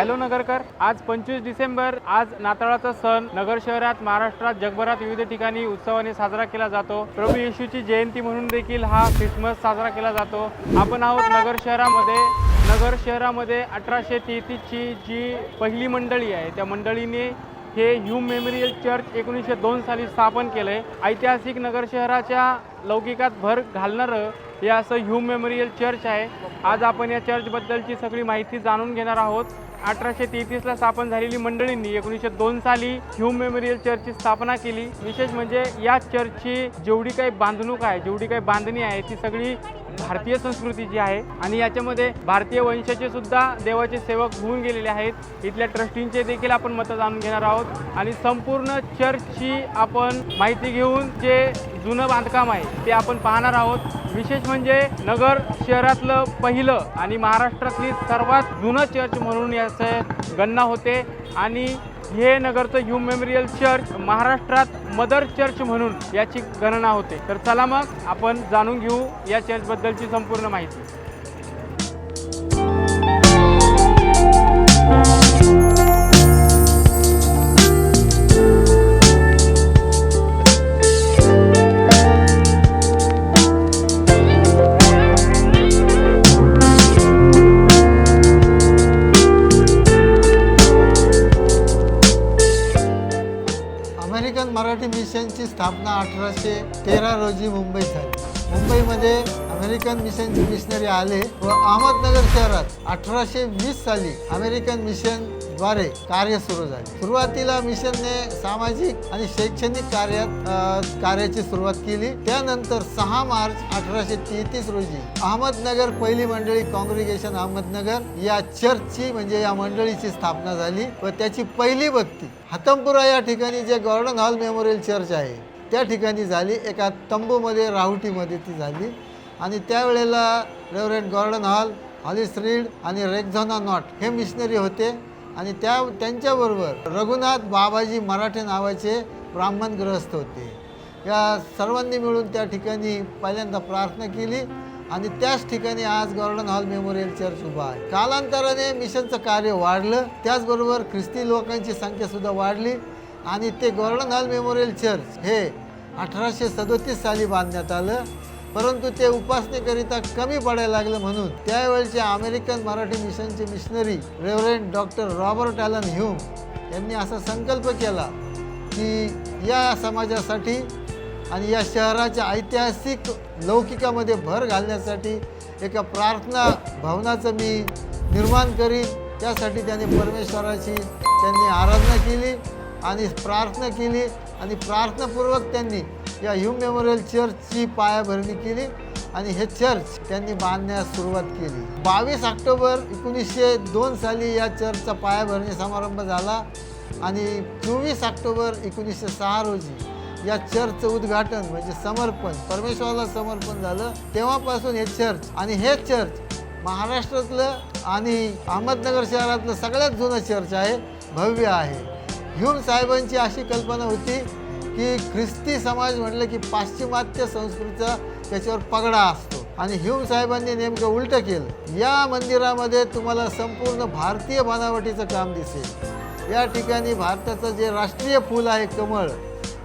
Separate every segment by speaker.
Speaker 1: Hello Nagarkar आज पंचवीस डिसेंबर आज नाताळाचा सण. नगर शहरात महाराष्ट्रात जगभरात विविध ठिकाणी उत्सवाने साजरा केला जातो. प्रभू येशूची जयंती म्हणून देखील हा ख्रिसमस साजरा केला जातो. आपण आहोत नगर शहरामध्ये. नगर शहरामध्ये अठराशे तेहतीसची जी पहिली मंडळी आहे त्या मंडळीने हे ह्यूम मेमोरियल चर्च एकोणीसशे दोन साली स्थापन केलं आहे ऐतिहासिक नगर शहराच्या लौकिकात भर घालणारं हे असं ह्यूम मेमोरियल चर्च आहे. आज आपण या चर्चबद्दलची सगळी माहिती जाणून घेणार आहोत. अठराशे तेहतीसला स्थापन झालेली मंडळींनी एकोणीसशे दोन साली ह्यूम मेमोरियल चर्चची स्थापना केली. विशेष म्हणजे या चर्चची जेवढी काही बांधणूक आहे जेवढी काही बांधणी आहे ती सगळी भारतीय संस्कृतीची आहे. आणि याच्यामध्ये भारतीय वंशाचे सुद्धा देवाचे सेवक होऊन गेलेले आहेत. इथल्या ट्रस्टींचे देखील आपण मतं जाणून घेणार आहोत. आणि संपूर्ण चर्चची आपण माहिती घेऊन जे जुनं बांधकाम आहे ते आपण पाहणार आहोत. विशेष म्हणजे नगर शहरातलं पहिलं आणि महाराष्ट्रातली सर्वात जुनं चर्च म्हणून याचं गणना होते. आणि हे नगरचं ह्यूम मेमोरियल चर्च महाराष्ट्रात मदर चर्च म्हणून याची गणना होते. तर चला मग आपण जाणून घेऊ या चर्चबद्दलची संपूर्ण माहिती.
Speaker 2: अमेरिकन मराठी मिशनची स्थापना अठराशे तेरा रोजी मुंबईत झाली. मुंबईमध्ये अमेरिकन मिशनचे मिशनरी आले व अहमदनगर शहरात अठराशे वीस साली अमेरिकन मिशन द्वारे कार्य सुरू झाले. सुरुवातीला मिशनने सामाजिक आणि शैक्षणिक कार्यात कार्याची सुरुवात केली. त्यानंतर सहा मार्च अठराशे तेहतीस रोजी अहमदनगर पहिली मंडळी काँग्रिगेशन अहमदनगर या चर्चची म्हणजे या मंडळीची स्थापना झाली व त्याची पहिली भक्ती हतमपुरा या ठिकाणी जे गॉर्डन हॉल मेमोरियल चर्च आहे त्या ठिकाणी झाली. एका तंबूमध्ये राहुटीमध्ये ती झाली. आणि त्यावेळेला reverend Gordon Hall Hollis Read आणि रेक्झॉना नॉट हे मिशनरी होते. आणि त्या त्यांच्याबरोबर रघुनाथ बाबाजी मराठे नावाचे ब्राह्मण ग्रहस्थ होते. या सर्वांनी मिळून त्या ठिकाणी पहिल्यांदा प्रार्थना केली आणि त्याच ठिकाणी आज गॉर्डन हॉल मेमोरियल चर्च उभा आहे. कालांतराने मिशनचं कार्य वाढलं त्याचबरोबर ख्रिस्ती लोकांची संख्यासुद्धा वाढली आणि ते गॉर्डन हॉल मेमोरियल चर्च हे अठराशे सदोतीस साली बांधण्यात आलं. परंतु ते उपासनेकरिता कमी पडायला लागलं म्हणून त्यावेळचे अमेरिकन मराठी मिशनचे missionary reverend doctor Robert Allen Hume यांनी असा संकल्प केला की या समाजासाठी आणि या शहराच्या ऐतिहासिक लौकिकामध्ये भर घालण्यासाठी एका प्रार्थना भवनाचं मी निर्माण करीन. त्यासाठी त्याने परमेश्वराची त्यांनी आराधना केली आणि प्रार्थना केली आणि प्रार्थनापूर्वक त्यांनी या ह्यूम मेमोरियल चर्चची पायाभरणी केली आणि हे चर्च त्यांनी बांधण्यास सुरुवात केली. बावीस ऑक्टोबर एकोणीसशे दोन साली या चर्चचा पायाभरणी समारंभ झाला आणि चोवीस ऑक्टोबर एकोणीसशे सहा रोजी या चर्चचं उद्घाटन म्हणजे समर्पण परमेश्वराला समर्पण झालं. तेव्हापासून हे चर्च आणि हे चर्च महाराष्ट्रातलं आणि अहमदनगर शहरातलं सगळ्यात जुनं चर्च आहे भव्य आहे. ह्यूम साहेबांची अशी कल्पना होती की ख्रिस्ती समाज म्हटलं की पाश्चिमात्य संस्कृतीचा त्याच्यावर पगडा असतो. आणि ह्यूम साहेबांनी नेमकं उलटं केलं. या मंदिरामध्ये तुम्हाला संपूर्ण भारतीय बनावटीचं काम दिसेल. या ठिकाणी भारताचं जे राष्ट्रीय फूल आहे कमळ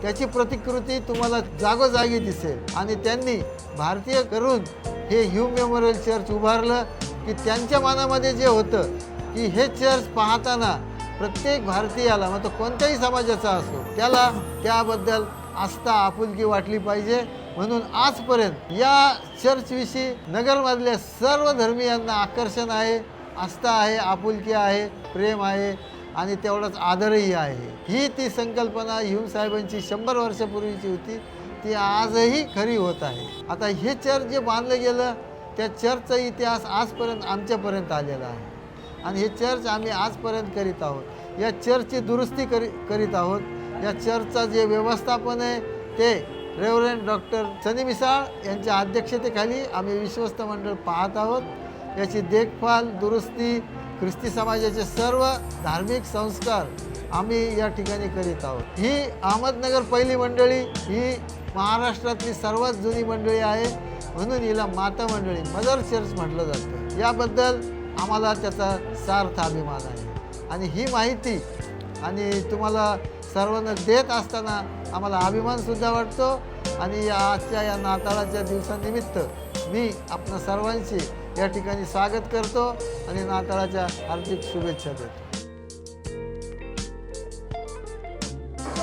Speaker 2: त्याची प्रतिकृती तुम्हाला जागोजागी दिसेल. आणि त्यांनी भारतीय करून हे ह्यूम मेमोरियल चर्च उभारलं की त्यांच्या मनामध्ये जे होतं की हे चर्च पाहताना प्रत्येक भारतीयाला मग तो कोणत्याही समाजाचा असो त्याला त्याबद्दल आस्था आपुलकी वाटली पाहिजे. म्हणून आजपर्यंत या चर्चविषयी नगरमधल्या सर्व धर्मियांना आकर्षण आहे आस्था आहे आपुलकी आहे प्रेम आहे आणि तेवढाच आदरही आहे. ही ती संकल्पना हिमसाहेबांची साहेबांची शंभर वर्षापूर्वीची होती. ती आजही खरी होत आहे. आता हे चर्च जे बांधलं गेलं त्या चर्चचा इतिहास आजपर्यंत आमच्यापर्यंत आलेला आहे. आणि हे चर्च आम्ही आजपर्यंत करीत आहोत. या चर्चची दुरुस्ती करी करीत आहोत. या चर्चचा जे व्यवस्थापन आहे ते रेव्हरेंट डॉक्टर सनी मिसाळ यांच्या अध्यक्षतेखाली आम्ही विश्वस्त मंडळ पाहत आहोत. याची देखभाल दुरुस्ती ख्रिस्ती समाजाचे सर्व धार्मिक संस्कार आम्ही या ठिकाणी करीत आहोत. ही अहमदनगर पहिली मंडळी ही महाराष्ट्रातली सर्वात जुनी मंडळी आहे म्हणून हिला माता मंडळी मदर चर्च म्हटलं जातं. याबद्दल आम्हाला त्याचा सार्थ अभिमान आहे. आणि ही माहिती आणि तुम्हाला सर्वांना देत असताना आम्हाला अभिमानसुद्धा वाटतो. आणि या आजच्या या नाताळाच्या दिवसानिमित्त मी आपल्या सर्वांशी या ठिकाणी स्वागत करतो. आणि नाताळाच्या हार्दिक शुभेच्छा देतो.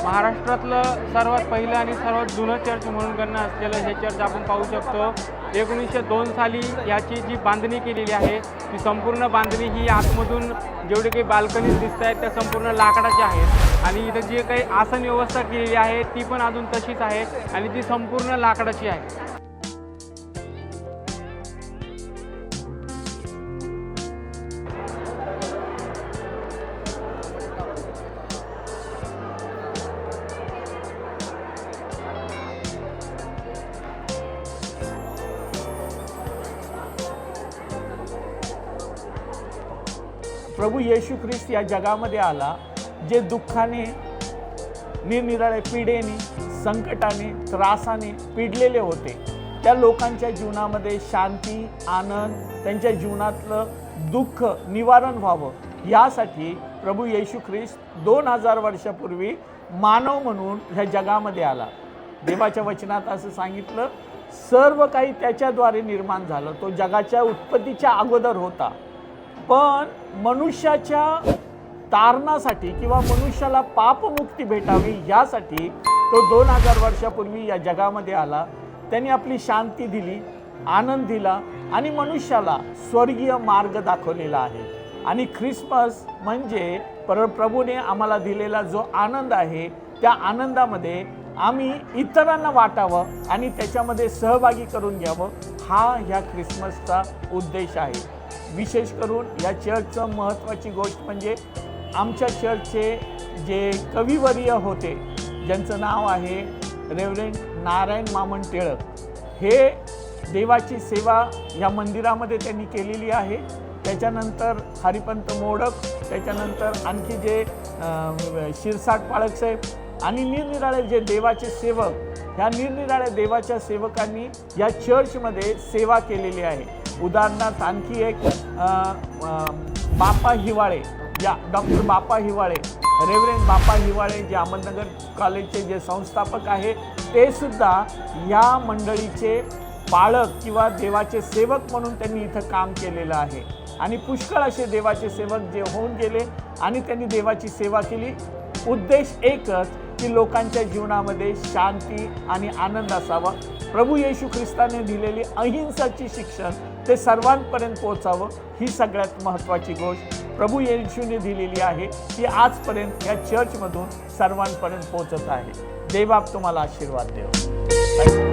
Speaker 1: महाराष्ट्रातलं सर्वात पहिलं आणि सर्वात जुनं चर्च म्हणून गणना असलेलं हे चर्च आपण पाहू शकतो. एकोणीसशे दोन साली याची जी बांधणी केलेली आहे ती संपूर्ण बांधणी ही आतमधून जेवढे काही बाल्कनीज दिसत आहेत त्या संपूर्ण लाकडाच्या आहेत आणि इथं जी काही आसन व्यवस्था केलेली आहे ती पण अजून तशीच आहे आणि ती संपूर्ण लाकडाची आहे.
Speaker 3: प्रभू येशू ख्रिस्त या जगामध्ये आला जे दुःखाने निरनिराळे पिढेने संकटाने त्रासाने पिडलेले होते. त्या लोकांच्या जीवनामध्ये शांती आनंद त्यांच्या जीवनातलं दुःख निवारण व्हावं. यासाठी प्रभू येशू ख्रिस्त दोन हजार वर्षापूर्वी मानव म्हणून ह्या जगामध्ये आला. देवाच्या वचनात असं सांगितलं सर्व काही त्याच्याद्वारे निर्माण झालं. तो जगाच्या उत्पत्तीच्या अगोदर होता. पण मनुष्याच्या तारणासाठी किंवा मनुष्याला पापमुक्ती भेटावी यासाठी तो दोन हजार वर्षापूर्वी या जगामध्ये आला. त्यांनी आपली शांती दिली आनंद दिला आणि मनुष्याला स्वर्गीय मार्ग दाखवलेला आहे. आणि ख्रिसमस म्हणजे पर प्रभूने आम्हाला दिलेला जो आनंद आहे त्या आनंदामध्ये आम्ही इतरांना वाटावं आणि त्याच्यामध्ये सहभागी करून घ्यावं हा ह्या ख्रिसमसचा उद्देश आहे. विशेष करून या चर्चचं महत्त्वाची गोष्ट म्हणजे आमच्या चर्चचे जे कविवर्य होते ज्यांचं नाव आहे रेव्हरेंट नारायण मामन टिळक हे देवाची सेवा या मंदिरामध्ये त्यांनी केलेली आहे. त्याच्यानंतर हरिपंत मोडक त्याच्यानंतर आणखी जे शिरसाट पाळकसाहेब आणि निरनिराळे जे देवाचे सेवक ह्या निरनिराळ्या देवाच्या सेवकांनी या चर्चमध्ये सेवा केलेली आहे. उदाहरणार्थ आणखी एक बापा हिवाळे या डॉक्टर बापा हिवाळे रेव्हरेंड बापा हिवाळे जे अहमदनगर कॉलेजचे जे संस्थापक आहे ते सुद्धा या मंडळीचे पाळक किंवा देवाचे सेवक म्हणून त्यांनी इथं काम केलेलं आहे. आणि पुष्कळ असे देवाचे सेवक जे होऊन गेले आणि त्यांनी देवाची सेवा केली. उद्देश एकच की लोकांच्या जीवनामध्ये शांती आणि आनंद असावा. प्रभू येशू ख्रिस्ताने दिलेली अहिंसाची शिक्षण ते सर्वांपर्यंत पोहोचावं ही सगळ्यात महत्त्वाची गोष्ट. प्रभू येशूने दिलेली आहे ती आजपर्यंत या चर्चमधून सर्वांपर्यंत पोहोचत आहे. देवाप तुम्हाला आशीर्वाद देव.